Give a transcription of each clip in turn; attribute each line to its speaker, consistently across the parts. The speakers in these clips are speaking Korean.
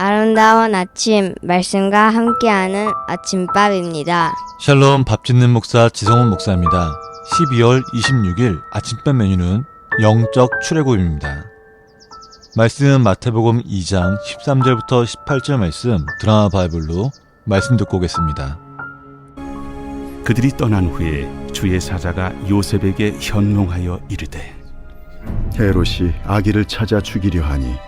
Speaker 1: 아름다운 아침 말씀과 함께하는 아침밥입니다.
Speaker 2: 샬롬 밥 짓는 목사 지성훈 목사입니다. 12월 26일 아침밥 메뉴는 영적 출애굽입니다. 말씀은 마태복음 2장 13절부터 18절 말씀 드라마 바이블로 말씀 듣고 오겠습니다.
Speaker 3: 그들이 떠난 후에 주의 사자가 요셉에게 현몽하여 이르되
Speaker 4: 헤롯이 아기를 찾아 죽이려 하니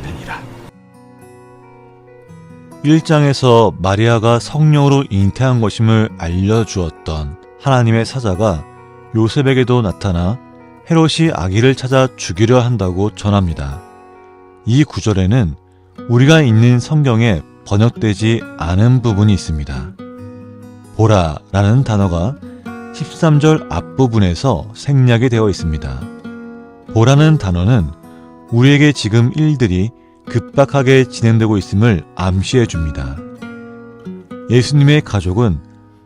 Speaker 2: 1장에서 마리아가 성령으로 잉태한 것임을 알려주었던 하나님의 사자가 요셉에게도 나타나 헤롯이 아기를 찾아 죽이려 한다고 전합니다. 이 구절에는 우리가 읽는 성경에 번역되지 않은 부분이 있습니다. 보라 라는 단어가 13절 앞부분에서 생략이 되어 있습니다. 보라는 단어는 우리에게 지금 일들이 급박하게 진행되고 있음을 암시해 줍니다. 예수님의 가족은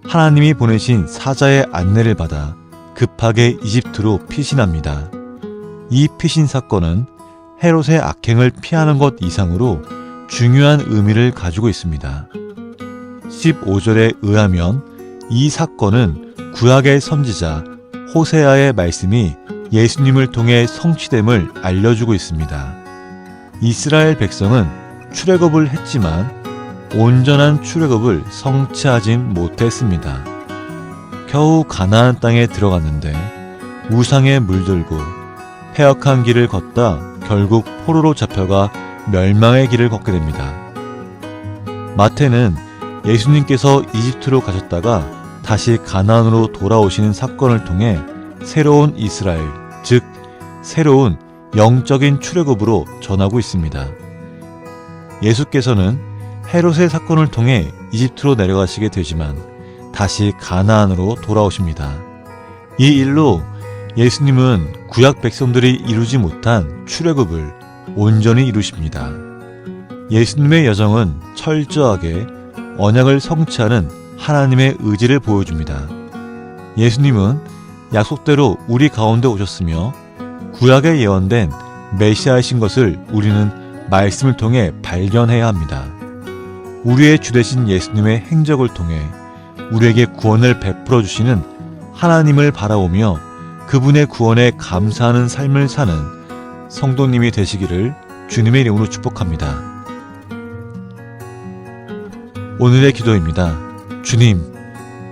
Speaker 2: 하나님이 보내신 사자의 안내를 받아 급하게 이집트로 피신합니다. 이 피신 사건은 헤롯의 악행을 피하는 것 이상으로 중요한 의미를 가지고 있습니다. 15절에 의하면 이 사건은 구약의 선지자 호세아의 말씀이 예수님을 통해 성취됨을 알려주고 있습니다. 이스라엘 백성은 출애굽을 했지만 온전한 출애굽을 성취하진 못했습니다. 겨우 가나안 땅에 들어갔는데 우상에 물들고 폐역한 길을 걷다 결국 포로로 잡혀가 멸망의 길을 걷게 됩니다. 마태는 예수님께서 이집트로 가셨다가 다시 가나안으로 돌아오시는 사건을 통해 새로운 이스라엘, 즉 새로운 영적인 출애굽으로 전하고 있습니다. 예수께서는 헤롯의 사건을 통해 이집트로 내려가시게 되지만 다시 가나안으로 돌아오십니다. 이 일로 예수님은 구약 백성들이 이루지 못한 출애굽을 온전히 이루십니다. 예수님의 여정은 철저하게 언약을 성취하는 하나님의 의지를 보여줍니다. 예수님은 약속대로 우리 가운데 오셨으며 구약에 예언된 메시아이신 것을 우리는 말씀을 통해 발견해야 합니다. 우리의 주되신 예수님의 행적을 통해 우리에게 구원을 베풀어 주시는 하나님을 바라보며 그분의 구원에 감사하는 삶을 사는 성도님이 되시기를 주님의 이름으로 축복합니다. 오늘의 기도입니다. 주님,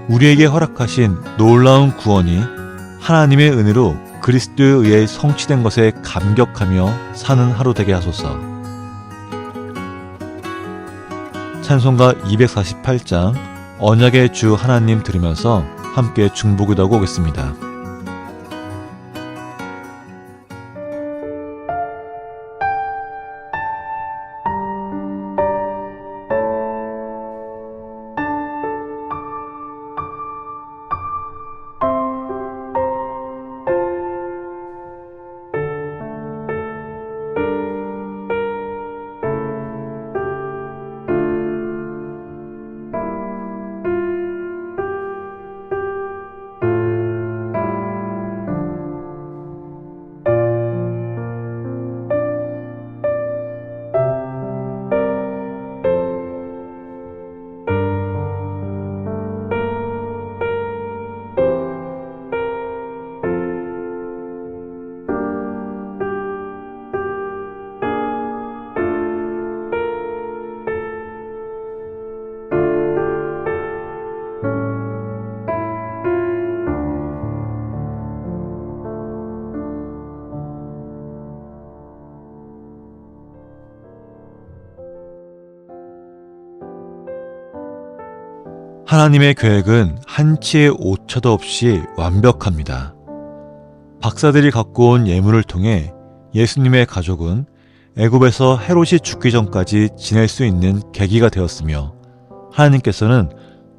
Speaker 2: 우리에게 허락하신 놀라운 구원이 하나님의 은혜로 그리스도에 의해 성취된 것에 감격하며 사는 하루 되게 하소서. 찬송가 248장 언약의 주 하나님 들으면서 함께 중보기도 하고 오겠습니다. 하나님의 계획은 한치의 오차도 없이 완벽합니다. 박사들이 갖고 온 예물을 통해 예수님의 가족은 애굽에서 헤롯이 죽기 전까지 지낼 수 있는 계기가 되었으며 하나님께서는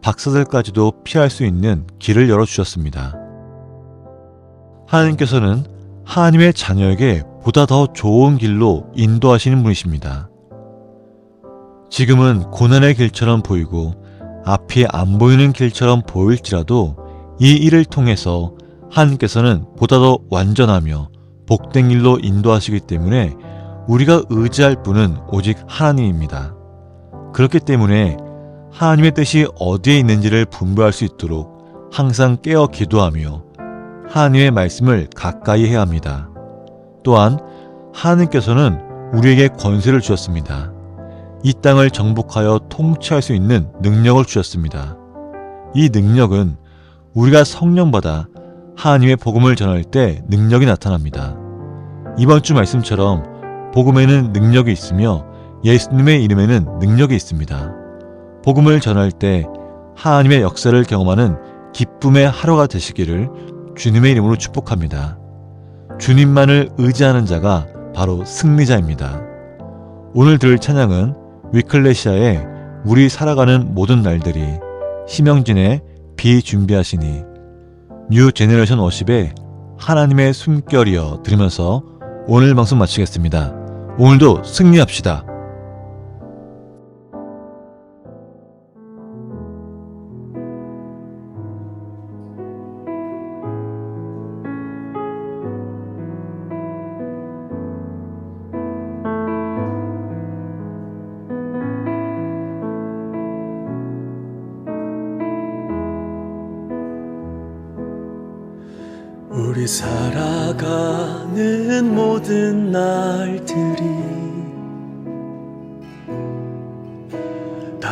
Speaker 2: 박사들까지도 피할 수 있는 길을 열어주셨습니다. 하나님께서는 하나님의 자녀에게 보다 더 좋은 길로 인도하시는 분이십니다. 지금은 고난의 길처럼 보이고 앞이 안 보이는 길처럼 보일지라도 이 일을 통해서 하나님께서는 보다 더 완전하며 복된 길로 인도하시기 때문에 우리가 의지할 분은 오직 하나님입니다. 그렇기 때문에 하나님의 뜻이 어디에 있는지를 분별할 수 있도록 항상 깨어 기도하며 하나님의 말씀을 가까이 해야 합니다. 또한 하나님께서는 우리에게 권세를 주셨습니다. 이 땅을 정복하여 통치할 수 있는 능력을 주셨습니다. 이 능력은 우리가 성령받아 하나님의 복음을 전할 때 능력이 나타납니다. 이번 주 말씀처럼 복음에는 능력이 있으며 예수님의 이름에는 능력이 있습니다. 복음을 전할 때 하나님의 역사를 경험하는 기쁨의 하루가 되시기를 주님의 이름으로 축복합니다. 주님만을 의지하는 자가 바로 승리자입니다. 오늘 들을 찬양은 위클레시아의 우리 살아가는 모든 날들이 심영진의 비 준비하시니 뉴 제네레이션 워십의 하나님의 숨결이여 들으면서 오늘 방송 마치겠습니다. 오늘도 승리합시다.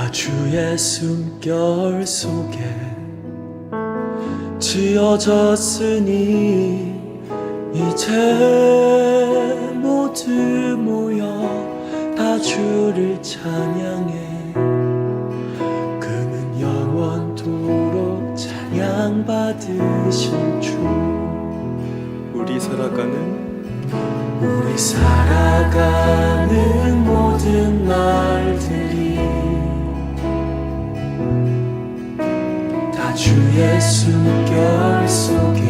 Speaker 5: 다 주의 숨결 속에 지어졌으니 이제 모두 모여 다 주를 찬양해. 그는 영원토록 찬양받으신 주. 우리 살아가는 우리 살아가는 모든 날들 주의 숨결 속에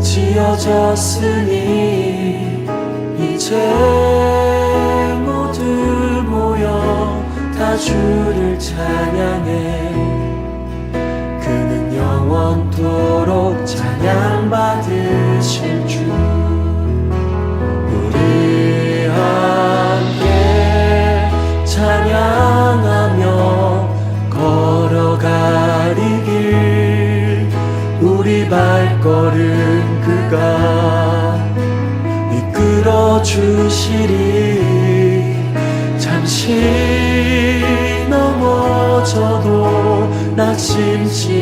Speaker 5: 지어졌으니 이제 모두 모여 다 주를 찬양해. 그는 영원토록 찬양받으실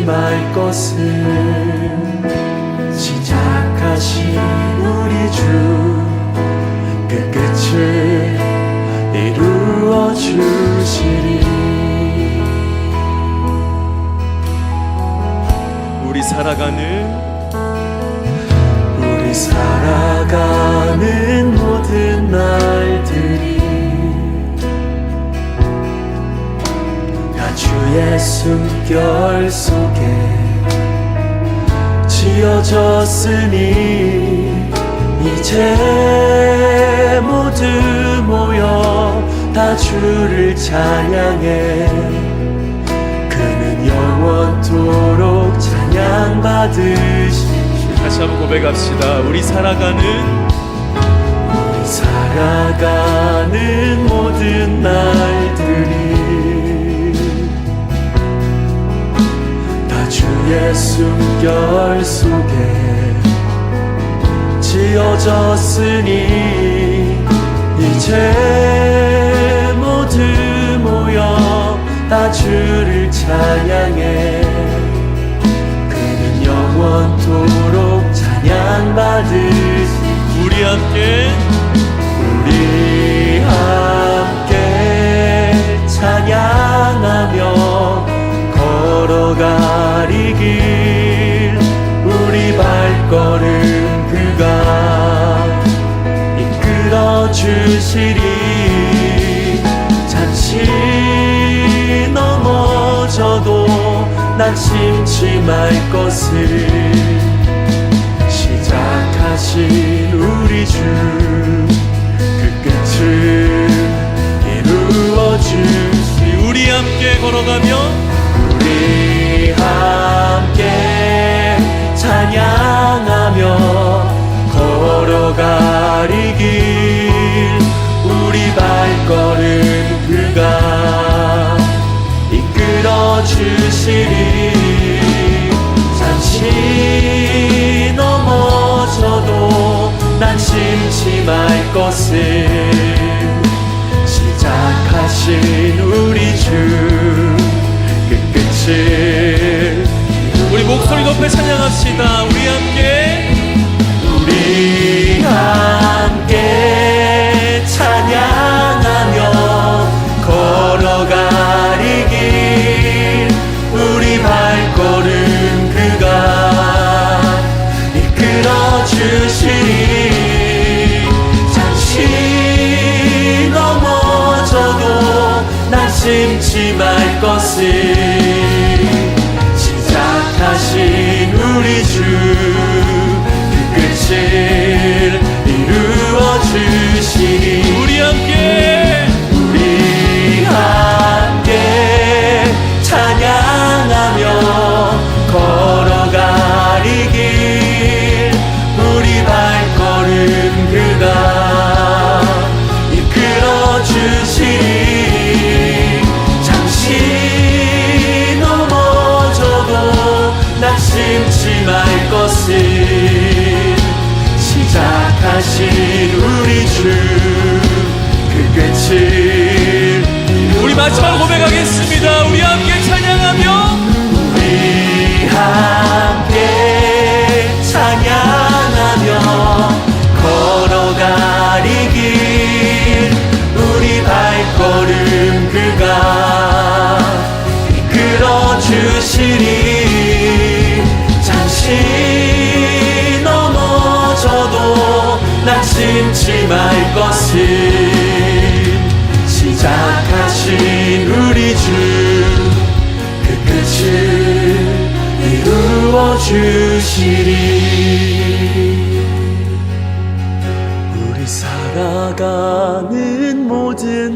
Speaker 5: 말 것은 시작하신 우리 주 그 끝을 이루어 주시리. 우리 살아가는 숨결 속에 지어졌으니 이제 모두 모여 다 주를 찬양해. 그는 영원토록 찬양받으신 다시 한번 고백합시다. 우리 살아가는 우리 살아가는 모든 날들이 숨결 속에 지어졌으니 이제 모두 모여 다 주를 찬양해. 그는 영원토록 찬양받으시 우리 함께 우리 함께 찬양하며 이 길 우리 발걸음 그가 이끌어 주시리. 잠시 넘어져도 난 심지 말 것을 시작하신 우리 주 그 끝을 이루어 주시 우리 함께 걸어가며 하며 걸어가리 길. 우리 발걸음 그가 이끌어 주시리. 잠시 넘어져도 난 심심할 것을 시작하실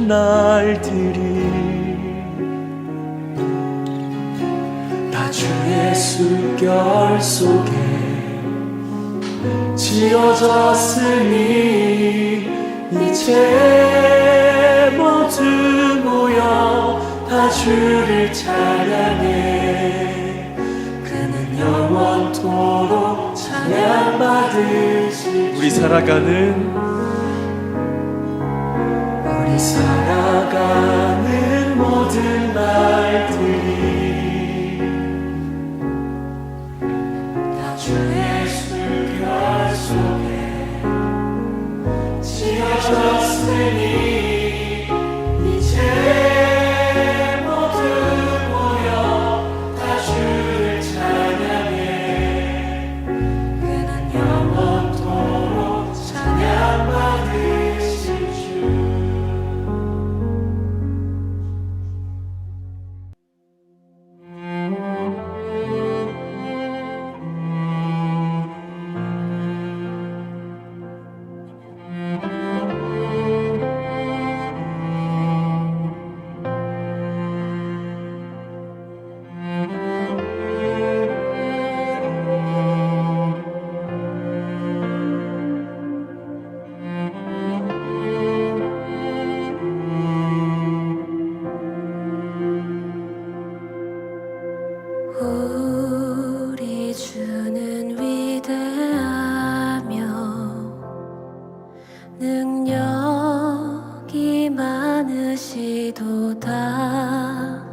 Speaker 5: 날들이 다 주의 숨결 속에 지어졌으니 이제 모두 모여 다 주를 찬양해. 그는 영원토록 찬양받으시 우리 살아가는 지나가는 모든 날들이 다 주의 숨결 속에 지어졌으니 보다.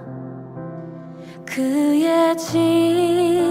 Speaker 6: 그의
Speaker 7: 집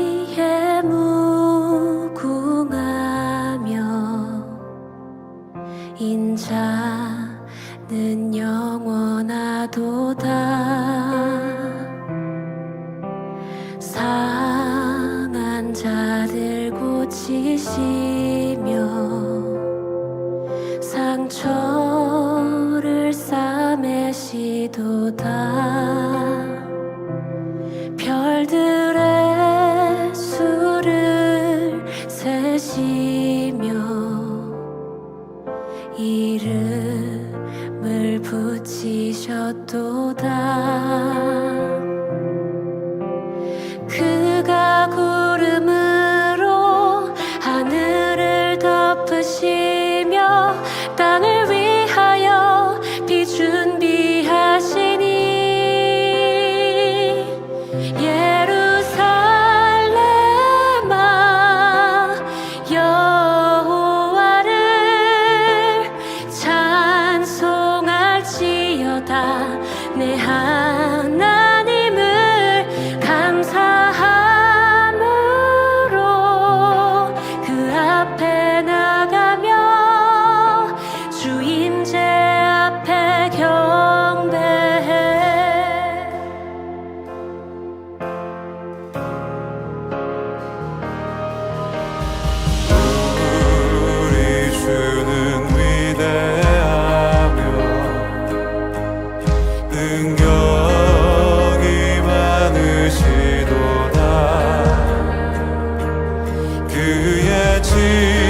Speaker 7: To.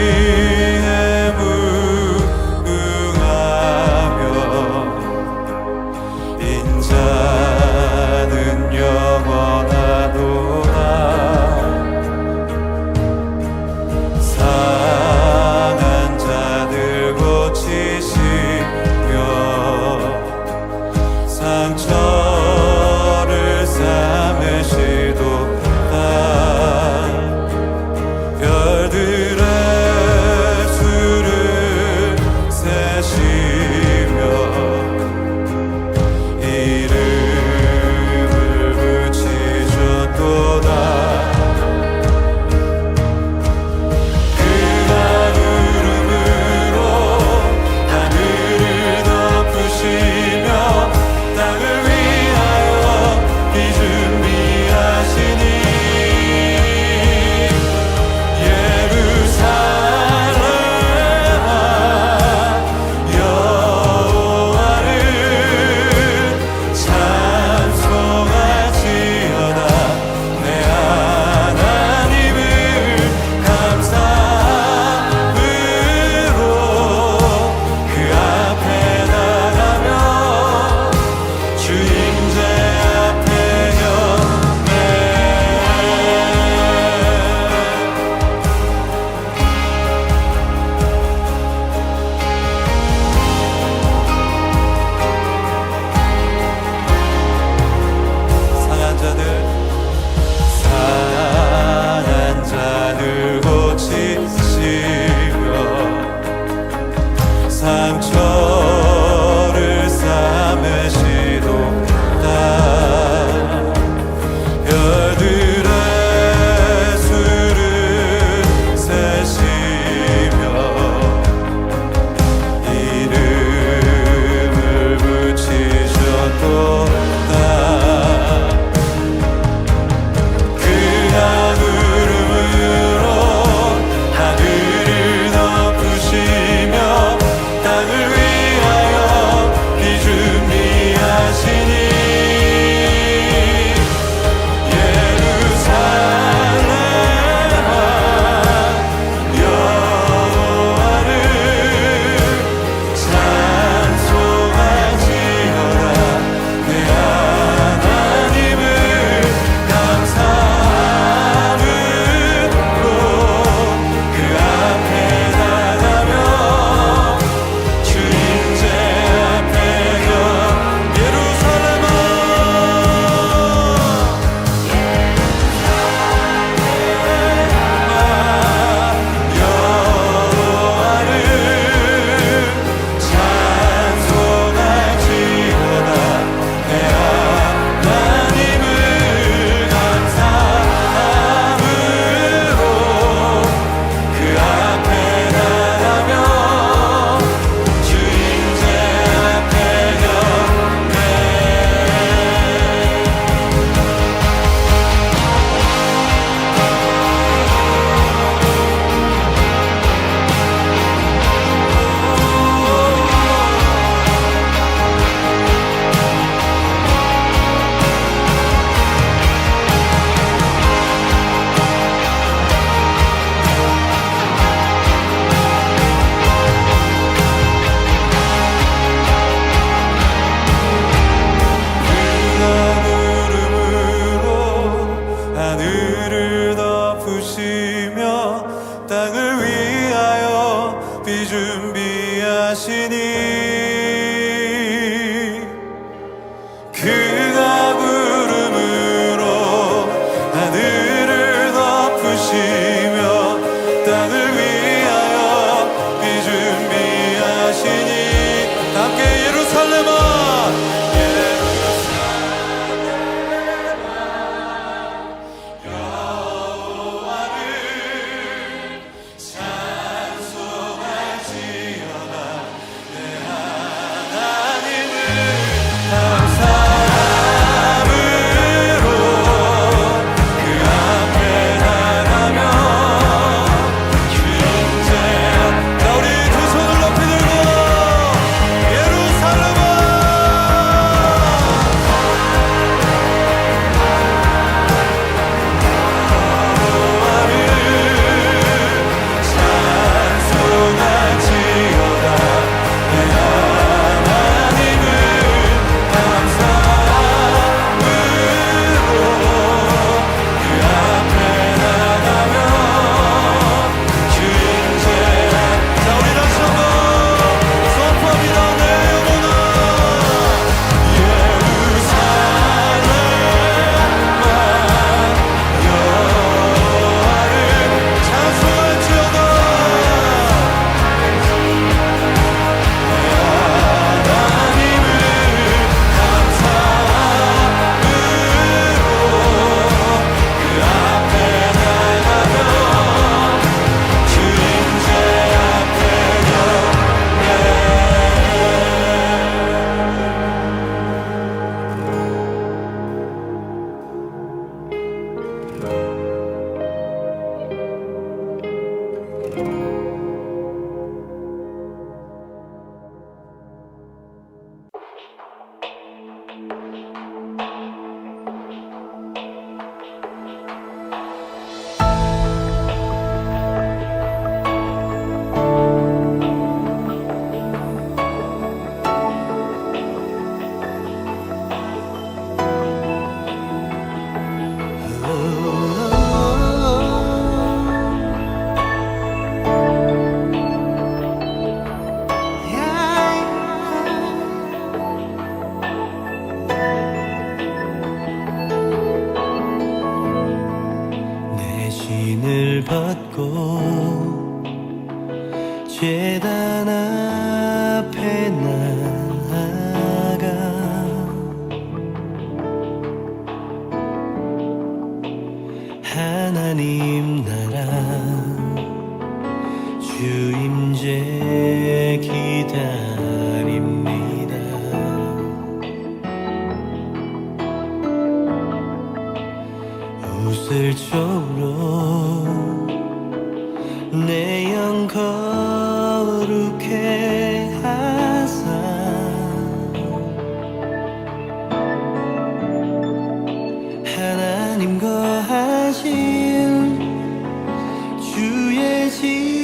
Speaker 7: 주의 집.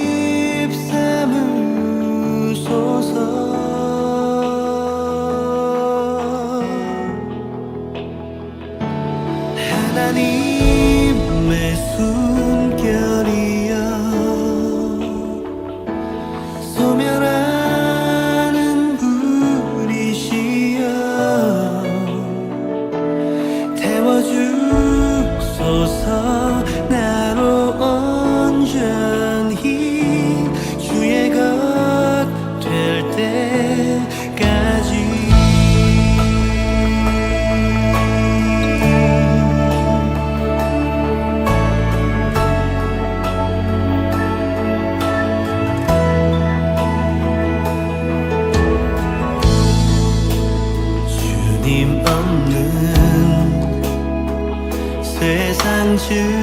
Speaker 7: 세상 즐거움보다.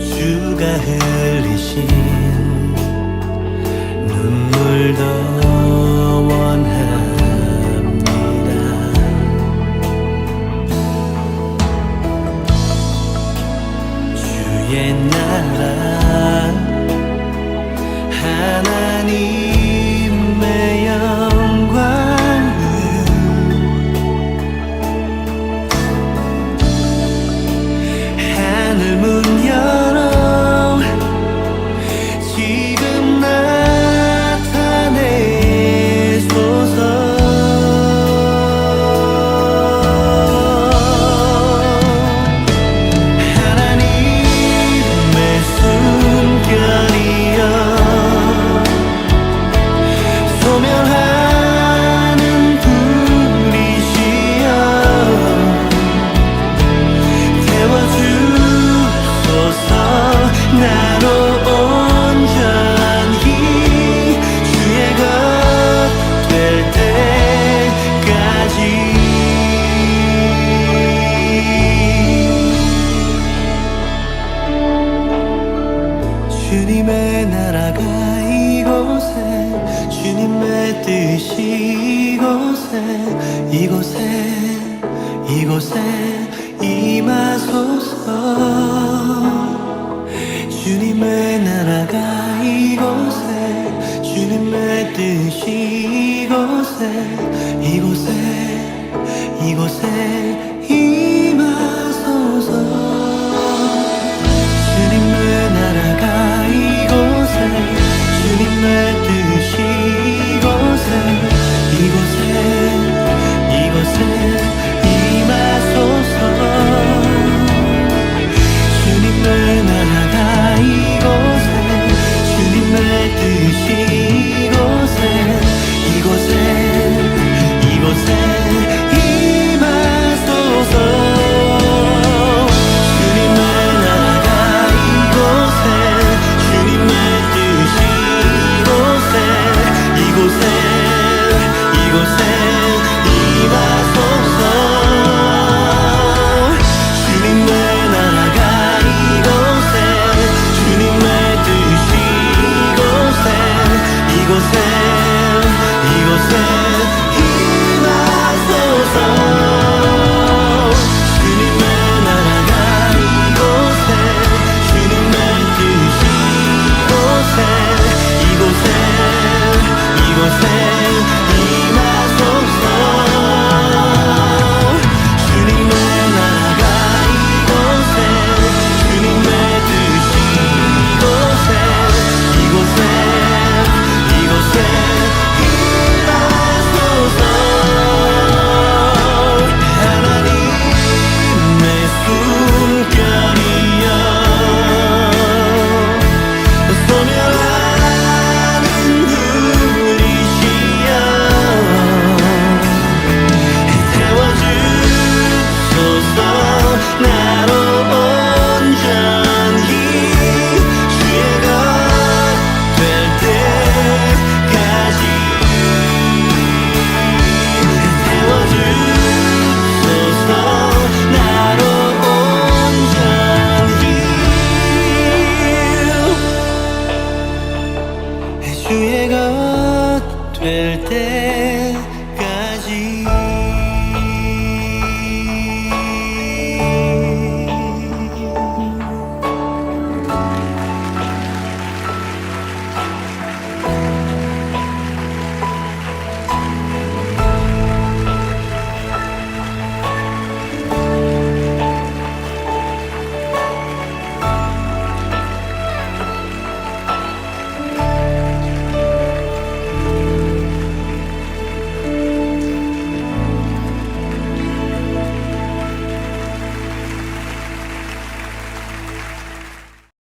Speaker 7: 주가 흘리신